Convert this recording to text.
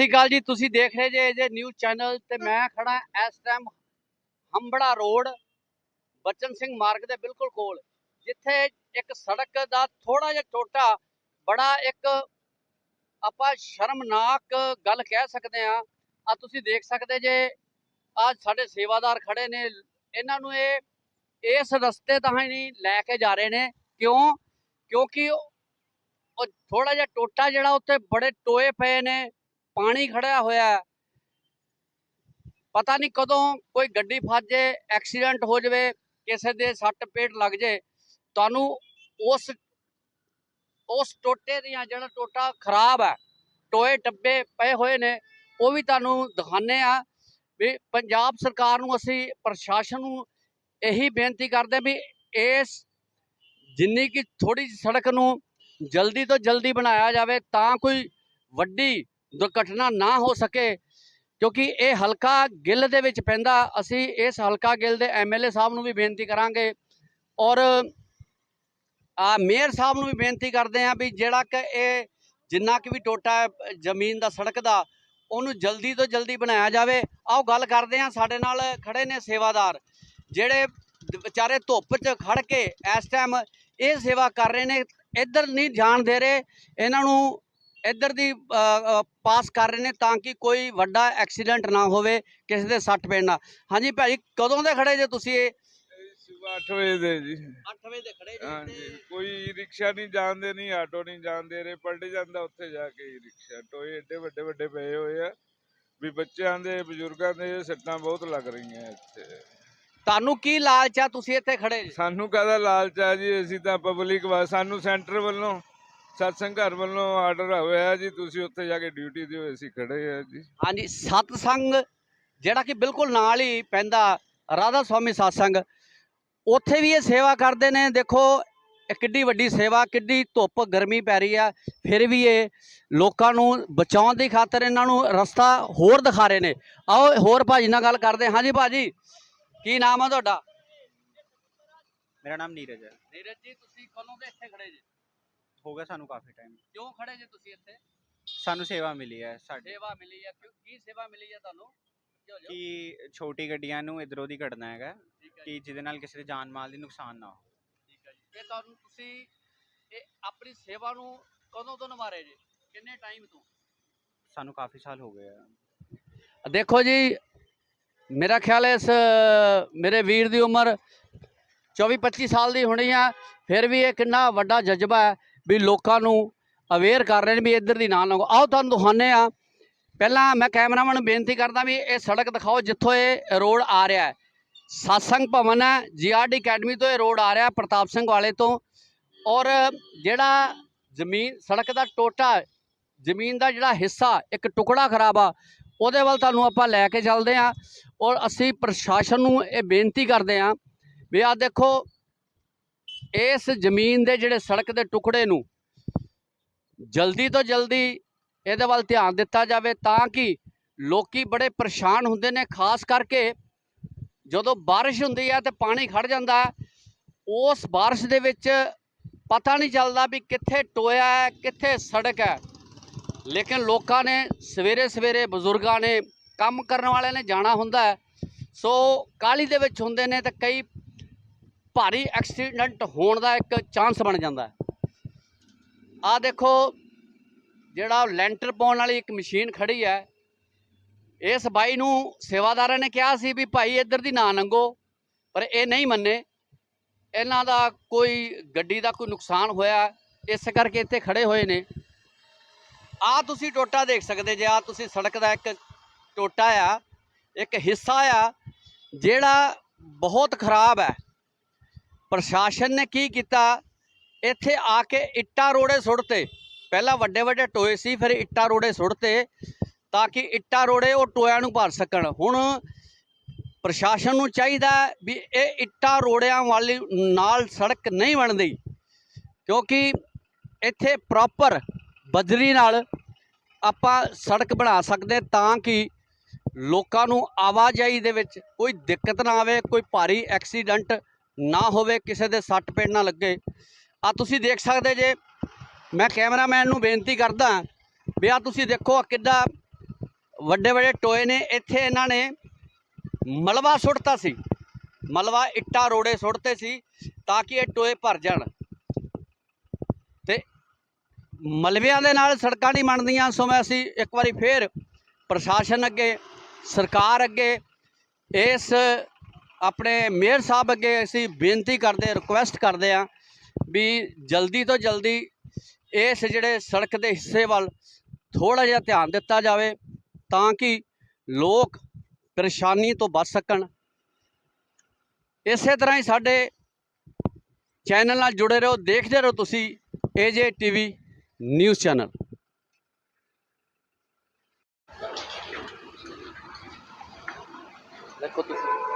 ਸ੍ਰੀ ਅਕਾਲ ਜੀ, ਤੁਸੀਂ ਦੇਖ ਰਹੇ ਜੇ ਜੇ ਨਿਊਜ਼ ਚੈਨਲ ਤੇ ਮੈਂ ਖੜਾ ਇਸ ਟਾਈਮ ਹੰਬੜਾ ਰੋਡ, ਬਚਨ ਸਿੰਘ ਮਾਰਗ ਦੇ ਬਿਲਕੁਲ ਕੋਲ, ਜਿੱਥੇ ਇੱਕ ਸੜਕ ਦਾ ਥੋੜਾ ਜਿਹਾ ਟੋਟਾ, ਬੜਾ ਇੱਕ ਆਪਾਂ ਸ਼ਰਮਨਾਕ ਗੱਲ ਕਹਿ ਸਕਦੇ ਆ ਆ ਤੁਸੀਂ ਦੇਖ ਸਕਦੇ ਜੇ ਆ ਸਾਡੇ ਸੇਵਾਦਾਰ ਖੜੇ ਨੇ, ਇਹਨਾਂ ਨੂੰ ਇਹ, ਇਸ ਰਸਤੇ ਤਾਂ ਹੀ ਨਹੀਂ ਲੈ ਕੇ ਜਾ ਰਹੇ ਨੇ। ਕਿਉਂ? ਕਿਉਂਕਿ ਉਹ ਥੋੜਾ ਜਿਹਾ ਟੋਟਾ ਜਿਹੜਾ ਉੱਥੇ ਬੜੇ ਟੋਏ ਪਏ ਨੇ ਪਾਣੀ ਖੜਿਆ ਹੋਇਆ ਪਤਾ ਨਹੀਂ ਕਦੋਂ ਕੋਈ ਗੱਡੀ ਫਸ ਜੇ, ਐਕਸੀਡੈਂਟ ਹੋ ਜਾਵੇ, ਕਿਸੇ ਦੇ ਸੱਟ ਪੇਟ ਲੱਗ ਜੇ, ਤੁਹਾਨੂੰ ਉਸ ਉਸ ਟੋਟੇ ਦੀਆਂ ਜਿਹੜਾ ਟੋਟਾ ਖਰਾਬ ਹੈ, ਟੋਏ ਟੱਬੇ ਪਏ ਹੋਏ ਨੇ, ਉਹ ਵੀ ਤੁਹਾਨੂੰ ਦਿਖਾਣੇ ਆ ਵੀ ਪੰਜਾਬ ਸਰਕਾਰ ਨੂੰ ਅਸੀਂ ਪ੍ਰਸ਼ਾਸਨ ਨੂੰ ਇਹੀ ਬੇਨਤੀ ਕਰਦੇ ਵੀ ਇਸ ਜਿੰਨੀ ਕਿ ਥੋੜੀ ਜਿਹੀ ਸੜਕ ਨੂੰ ਜਲਦੀ ਤੋਂ ਜਲਦੀ ਬਣਾਇਆ ਜਾਵੇ, ਤਾਂ ਕੋਈ ਵੱਡੀ ਦੁਰਘਟਨਾ ਨਾ ਹੋ ਸਕੇ, ਕਿਉਂਕਿ ਇਹ ਹਲਕਾ ਗਿੱਲ ਦੇ ਵਿੱਚ ਪੈਂਦਾ। ਅਸੀਂ ਇਸ ਹਲਕਾ ਗਿੱਲ ਦੇ ਐਮਐਲਏ ਸਾਹਿਬ ਨੂੰ ਵੀ ਬੇਨਤੀ ਕਰਾਂਗੇ ਔਰ ਆ ਮੇਅਰ ਸਾਹਿਬ ਨੂੰ ਵੀ ਬੇਨਤੀ ਕਰਦੇ ਹਾਂ ਵੀ ਜਿਹੜਾ ਕਿ ਇਹ ਜਿੰਨਾ ਕਿ ਵੀ ਟੋਟਾ ਹੈ, ਜ਼ਮੀਨ ਦਾ, ਸੜਕ ਦਾ, ਉਹਨੂੰ ਜਲਦੀ ਤੋਂ ਜਲਦੀ ਬਣਾਇਆ ਜਾਵੇ। ਆਓ ਗੱਲ ਕਰਦੇ ਹਾਂ, ਸਾਡੇ ਨਾਲ ਖੜੇ ਨੇ ਸੇਵਾਦਾਰ, ਜਿਹੜੇ ਵਿਚਾਰੇ ਧੁੱਪ 'ਚ ਖੜ ਕੇ ਇਸ ਟਾਈਮ ਇਹ ਸੇਵਾ ਕਰ ਰਹੇ ਨੇ। ਇੱਧਰ ਨਹੀਂ ਜਾਣ ਦੇ ਰਹੇ, ਇਹਨਾਂ ਨੂੰ ਇੱਧਰ ਦੀ ਪਾਸ ਕਰ ਰਹੇ ਨੇ ਤਾਂ ਕਿ ਕੋਈ ਵੱਡਾ ਐਕਸੀਡੈਂਟ ਨਾ ਹੋਵੇ ਕਿਸੇ ਦੇ ਸੱਟ ਪੈਣ ਨਾ ਹਾਂਜੀ ਭਾਈ ਕਦੋਂ ਦੇ ਖੜੇ ਜੇ ਤੁਸੀਂ ਇਹ? ਸਵੇਰ 8 ਵਜੇ ਦੇ ਜੀ। 8 ਵਜੇ ਦੇ ਖੜੇ ਹਾਂਜੀ ਕੋਈ ਰਿਕਸ਼ਾ ਨਹੀਂ ਜਾਣਦੇ ਨਹੀਂ ਆਟੋ ਨਹੀਂ ਜਾਣਦੇ ਰੇ ਪਲਟ ਜਾਂਦਾ ਉੱਥੇ ਜਾ ਕੇ ਰਿਕਸ਼ਾ। ਟੋਏ ਏਡੇ ਵੱਡੇ ਵੱਡੇ ਪਏ ਹੋਏ ਆ ਵੀ ਬੱਚਿਆਂ ਦੇ ਬਜ਼ੁਰਗਾਂ ਦੇ ਸੱਟਾਂ ਬਹੁਤ ਲੱਗ ਰਹੀਆਂ ਇੱਥੇ। ਤੁਹਾਨੂੰ ਕੀ ਲਾਲਚ ਆ ਤੁਸੀਂ ਇੱਥੇ ਖੜੇ ਜੀ? ਸਾਨੂੰ ਕਾਹਦਾ ਲਾਲਚ ਆ ਜੀ? ਅਸੀਂ ਤਾਂ ਪਬਲਿਕ ਵਾ ਸਾਨੂੰ ਸੈਂਟਰ ਵੱਲੋਂ ਸਤਸੰਗ ਘਰ ਵੱਲੋਂ ਆਰਡਰ ਹੋਇਆ ਜੀ ਤੁਸੀਂ ਉੱਥੇ ਜਾ ਕੇ ਡਿਊਟੀ ਦਿਓ ਅਸੀਂ ਖੜੇ ਆ ਜੀ। ਹਾਂਜੀ ਸਤਸੰਗ ਜਿਹੜਾ ਕਿ ਬਿਲਕੁਲ ਨਾਲ ਹੀ ਪੈਂਦਾ ਰਾਧਾ ਸਵਾਮੀ ਸਤਸੰਗ। ਉੱਥੇ ਵੀ ਇਹ ਸੇਵਾ ਕਰਦੇ ਨੇ ਦੇਖੋ ਇਹ ਕਿੱਡੀ ਵੱਡੀ ਸੇਵਾ ਕਿੱਡੀ ਧੁੱਪ ਗਰਮੀ ਪੈ ਰਹੀ ਆ ਫਿਰ ਵੀ ਇਹ ਲੋਕਾਂ ਨੂੰ ਬਚਾਉਣ ਦੀ ਖਾਤਰ ਇਹਨਾਂ ਨੂੰ ਰਸਤਾ ਹੋਰ ਦਿਖਾ ਰਹੇ ਨੇ। ਆਓ ਹੋਰ ਭਾਜੀ ਨਾਲ ਗੱਲ ਕਰਦੇ ਹਾਂ। ਹਾਂਜੀ ਭਾਜੀ ਕੀ ਨਾਮ ਆ ਤੁਹਾਡਾ? ਮੇਰਾ ਨਾਮ ਨੀਰਜ ਹੈ। ਨੀਰਜ ਜੀ ਤੁਸੀਂ ਕਦੋਂ ਦੇ ਇੱਥੇ ਖੜੇ ਜੀ? ਹੋ ਗਿਆ ਸਾਨੂੰ ਕਾਫੀ ਟਾਈਮ ਕਿਉਂ ਖੜੇ ਜੀ ਤੁਸੀਂ ਇੱਥੇ? ਸਾਨੂੰ ਸੇਵਾ ਮਿਲੀ ਹੈ ਸਾਡੇ। ਸੇਵਾ ਮਿਲੀ ਆ ਕਿਉਂ ਕੀ ਸੇਵਾ ਮਿਲੀ ਆ ਤੁਹਾਨੂੰ? ਜੋ? ਕਿ ਛੋਟੀ ਗੱਡੀਆਂ ਨੂੰ ਇਧਰੋਂ ਦੀ ਕੱਢਣਾ ਹੈਗਾ ਠੀਕ ਹੈ ਜੀ। ਕਿ ਜਿਹਦੇ ਨਾਲ ਕਿਸੇ ਦੇ ਜਾਨ ਮਾਲ ਦੀ ਨੁਕਸਾਨ ਨਾ ਹੋ ਠੀਕ ਹੈ ਜੀ। ਇਹ ਤੁਹਾਨੂੰ ਤੁਸੀਂ ਇਹ ਆਪਣੀ ਸੇਵਾ ਨੂੰ ਕਦੋਂ ਤੋਂ ਨਿਭਾ ਰਹੇ ਜੀ? ਕਿੰਨੇ ਟਾਈਮ ਤੋਂ? ਸਾਨੂੰ ਕਾਫੀ ਸਾਲ ਹੋ ਗਏ ਆ। ਦੇਖੋ ਜੀ ਮੇਰਾ ਖਿਆਲ ਹੈ ਇਸ ਮੇਰੇ ਵੀਰ ਦੀ ਉਮਰ 24 25 ਸਾਲ ਦੀ ਹੋਣੀ ਆ ਫਿਰ ਵੀ ਇਹ ਕਿੰਨਾ ਵੱਡਾ ਜਜ਼ਬਾ ਹੈ। ਵੀ ਲੋਕਾਂ ਨੂੰ ਅਵੇਅਰ ਕਰ ਰਹੇ ਨੇ ਵੀ ਇੱਧਰ ਦੀ ਨਾ ਲੰਘੋ। ਆਓ ਤੁਹਾਨੂੰ ਦਿਖਾਉਂਦੇ ਆ ਪਹਿਲਾਂ ਮੈਂ ਕੈਮਰਾਮੈਨ ਨੂੰ ਬੇਨਤੀ ਕਰਦਾ ਵੀ ਇਹ ਸੜਕ ਦਿਖਾਓ ਜਿੱਥੋਂ ਇਹ ਰੋਡ ਆ ਰਿਹਾ ਹੈ। ਸਾਸੰਗ ਭਵਨ ਹੈ ਜੀਆਰਡੀ ਅਕੈਡਮੀ ਤੋਂ ਇਹ ਰੋਡ ਆ ਰਿਹਾ ਪ੍ਰਤਾਪ ਸਿੰਘ ਵਾਲੇ ਤੋਂ। ਔਰ ਜਿਹੜਾ ਜ਼ਮੀਨ, ਸੜਕ ਦਾ ਟੋਟਾ, ਜ਼ਮੀਨ ਦਾ ਜਿਹੜਾ ਹਿੱਸਾ, ਇੱਕ ਟੁਕੜਾ ਖਰਾਬ ਆ, ਉਹਦੇ ਵੱਲ ਤੁਹਾਨੂੰ ਆਪਾਂ ਲੈ ਕੇ ਚੱਲਦੇ ਹਾਂ। ਔਰ ਅਸੀਂ ਪ੍ਰਸ਼ਾਸਨ ਨੂੰ ਇਹ ਬੇਨਤੀ ਕਰਦੇ ਹਾਂ ਵੀ ਆ ਦੇਖੋ ਇਸ ਜ਼ਮੀਨ ਦੇ ਜਿਹੜੇ ਸੜਕ ਦੇ ਟੁਕੜੇ ਨੂੰ ਜਲਦੀ ਤੋਂ ਜਲਦੀ ਇਹਦੇ ਵੱਲ ਧਿਆਨ ਦਿੱਤਾ ਜਾਵੇ ਤਾਂ ਕਿ ਲੋਕੀ ਬੜੇ ਪਰੇਸ਼ਾਨ ਹੁੰਦੇ ਨੇ, ਖਾਸ ਕਰਕੇ ਜਦੋਂ ਬਾਰਿਸ਼ ਹੁੰਦੀ ਹੈ ਤੇ ਪਾਣੀ ਖੜ ਜਾਂਦਾ, ਉਸ ਬਾਰਿਸ਼ ਦੇ ਵਿੱਚ ਪਤਾ ਨਹੀਂ ਚੱਲਦਾ ਵੀ ਕਿੱਥੇ ਟੋਇਆ ਹੈ, ਕਿੱਥੇ ਸੜਕ ਹੈ। ਲੇਕਿਨ ਲੋਕਾਂ ਨੇ ਸਵੇਰੇ ਸਵੇਰੇ ਬਜ਼ੁਰਗਾਂ ਨੇ ਕੰਮ ਕਰਨ ਵਾਲਿਆਂ ਨੇ ਜਾਣਾ ਹੁੰਦਾ ਹੈ। ਸੋ ਕਾਲੀ ਦੇ ਵਿੱਚ ਹੁੰਦੇ ਨੇ ਤੇ ਕਈ ਭਾਰੀ ਐਕਸੀਡੈਂਟ ਹੋਣ ਦਾ ਇੱਕ ਚਾਂਸ ਬਣ ਜਾਂਦਾ ਹੈ। ਆ ਦੇਖੋ, ਜਿਹੜਾ ਲੈਂਟਰ ਪਾਉਣ ਵਾਲੀ ਇੱਕ ਮਸ਼ੀਨ ਖੜੀ ਹੈ, ਇਸ ਬਾਈ ਨੂੰ ਸੇਵਾਦਾਰਾਂ ਨੇ ਕਿਹਾ ਸੀ ਵੀ ਭਾਈ ਇੱਧਰ ਦੀ ਨਾ ਲੰਘੋ ਪਰ ਇਹ ਨਹੀਂ ਮੰਨੇ। ਇਹਨਾਂ ਦਾ ਕੋਈ ਗੱਡੀ ਦਾ ਕੋਈ ਨੁਕਸਾਨ ਹੋਇਆ, ਇਸ ਕਰਕੇ ਇੱਥੇ ਖੜੇ ਹੋਏ ਨੇ। ਆ ਤੁਸੀਂ ਟੋਟਾ ਦੇਖ ਸਕਦੇ ਜੇ ਆ ਤੁਸੀਂ ਸੜਕ ਦਾ ਇੱਕ ਟੋਟਾ ਆ, ਇੱਕ ਹਿੱਸਾ ਆ, ਜਿਹੜਾ ਬਹੁਤ ਖਰਾਬ ਹੈ। ਪ੍ਰਸ਼ਾਸਨ ਨੇ ਕੀ ਕੀਤਾ? ਇੱਥੇ ਆ ਕੇ ਇੱਟਾਂ ਰੋੜੇ ਸੁੱਟਤੇ। ਪਹਿਲਾਂ ਵੱਡੇ ਵੱਡੇ ਟੋਏ ਸੀ, ਫਿਰ ਇੱਟਾਂ ਰੋੜੇ ਸੁੱਟਤੇ ਤਾਂ ਕਿ ਇੱਟਾਂ ਰੋੜੇ ਉਹ ਟੋਇਆਂ ਨੂੰ ਭਰ ਸਕਣ। ਹੁਣ ਪ੍ਰਸ਼ਾਸਨ ਨੂੰ ਚਾਹੀਦਾ ਵੀ ਇਹ ਇੱਟਾਂ ਰੋੜਿਆਂ ਵਾਲੀ ਨਾਲ ਸੜਕ ਨਹੀਂ ਬਣਦੀ ਕਿਉਂਕਿ ਇੱਥੇ ਪ੍ਰੋਪਰ ਬਜਰੀ ਨਾਲ ਆਪਾਂ ਸੜਕ ਬਣਾ ਸਕਦੇ ਤਾਂ ਕਿ ਲੋਕਾਂ ਨੂੰ ਆਵਾਜਾਈ ਦੇ ਵਿੱਚ ਕੋਈ ਦਿੱਕਤ ਨਾ ਆਵੇ, ਕੋਈ ਭਾਰੀ ਐਕਸੀਡੈਂਟ ਨਾ ਹੋਵੇ ਕਿਸੇ ਦੇ ਸੱਟ ਪੇਟ ਨਾ ਲੱਗੇ। ਆ ਤੁਸੀਂ ਦੇਖ ਸਕਦੇ ਜੇ, ਮੈਂ ਕੈਮਰਾਮੈਨ ਨੂੰ ਬੇਨਤੀ ਕਰਦਾ ਵੀ ਆ ਤੁਸੀਂ ਦੇਖੋ ਆਹ ਕਿੱਡਾ ਵੱਡੇ ਵੱਡੇ ਟੋਏ ਨੇ। ਇੱਥੇ ਇਹਨਾਂ ਨੇ ਮਲਵਾ ਸੁੱਟਤਾ ਸੀ। ਮਲਵਾ ਇੱਟਾਂ ਰੋੜੇ ਸੁੱਟਤੇ ਸੀ ਤਾਂ ਕਿ ਇਹ ਟੋਏ ਭਰ ਜਾਣ। ਤੇ ਮਲਵਿਆਂ ਦੇ ਨਾਲ ਸੜਕਾਂ ਨਹੀਂ ਬਣਦੀਆਂ, ਸੋ ਮੈਂ ਅਸੀਂ ਇੱਕ ਵਾਰੀ ਫੇਰ ਪ੍ਰਸ਼ਾਸਨ ਅੱਗੇ, ਸਰਕਾਰ ਅੱਗੇ ਇਸ ਆਪਣੇ ਮੇਅਰ ਸਾਹਿਬ ਅੱਗੇ ਅਸੀਂ ਬੇਨਤੀ ਕਰਦੇ ਰਿਕੁਐਸਟ ਕਰਦੇ ਹਾਂ ਵੀ ਜਲਦੀ ਤੋਂ ਜਲਦੀ ਇਸ ਜਿਹੜੇ ਸੜਕ ਦੇ ਹਿੱਸੇ ਵੱਲ ਥੋੜਾ ਜਿਹਾ ਧਿਆਨ ਦਿੱਤਾ ਜਾਵੇ ਤਾਂ ਕਿ ਲੋਕ ਪਰੇਸ਼ਾਨੀ ਤੋਂ ਬਚ ਸਕਣ। ਇਸੇ ਤਰ੍ਹਾਂ ਹੀ ਸਾਡੇ ਚੈਨਲ ਨਾਲ ਜੁੜੇ ਰਹੋ, ਦੇਖਦੇ ਰਹੋ ਤੁਸੀਂ ਏਜੇ ਟੀਵੀ ਨਿਊਜ਼ ਚੈਨਲ। ਦੇਖੋ ਤੁਸੀਂ।